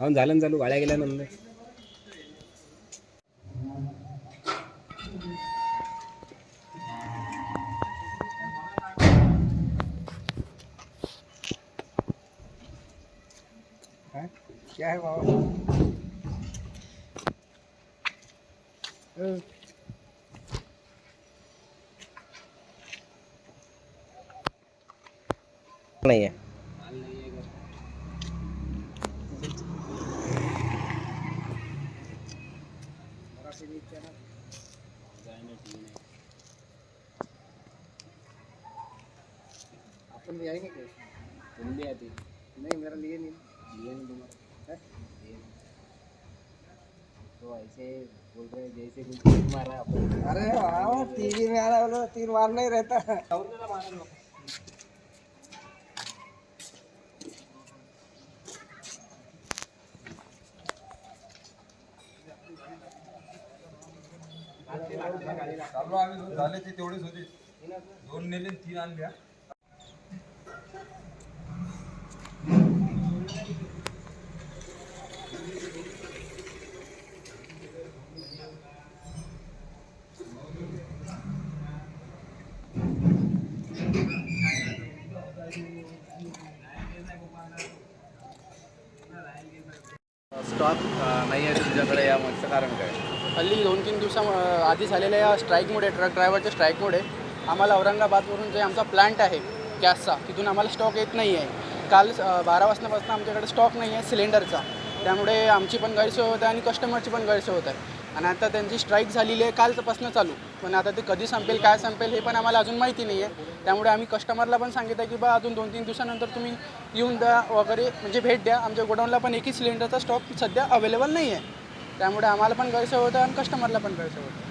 हो झालं ना चालू गाड्या गेल्यानंतर क्या है बाबा नाही आहे अपन भी आएंगे तुम भी आती नहीं मेरा लिए नहीं लिए नहीं तुम्हारा लिए नहीं। तो ऐसे बोल रहे हैं जैसे कुछ मारा अपन अरे वाह टीवी में आ रहा बोलो तीन बार नहीं रहता. चालू आम्ही दोन झाले ते तेवढेच होते. दोन नेले तीन आणल्या. स्टॉक uh, नाही आहे तुमच्याकडे या मागचं कारण काय? हल्ली दोन तीन दिवसा आधी झालेल्या या स्ट्राईकमुळे ट्रक ड्रायव्हरच्या स्ट्राईकमुळे आम्हाला औरंगाबादवरून जे आमचा प्लांट आहे गॅसचा तिथून आम्हाला स्टॉक येत नाही आहे. काल बारा वाजतापासून आमच्याकडे स्टॉक नाही आहे सिलेंडरचा. त्यामुळे आमची पण गैरसोय होत आहे आणि कस्टमरची पण गैरसोय होत. आहे आणि आता त्यांची स्ट्राईक झालेली आहे कालपासून चालू. पण आता ते कधी संपेल काय संपेल हे पण आम्हाला अजून माहिती नाही आहे. त्यामुळे आम्ही कस्टमरला पण सांगितलं की बा अजून दोन तीन दिवसानंतर तुम्ही येऊन द्या वगैरे म्हणजे भेट द्या. आमच्या गोडाऊनला पण एकही सिलेंडरचा स्टॉक सध्या अवेलेबल नाही आहे. त्यामुळे आम्हाला पण गैरसोय होतं आणि कस्टमरला पण गैरसोय होतं.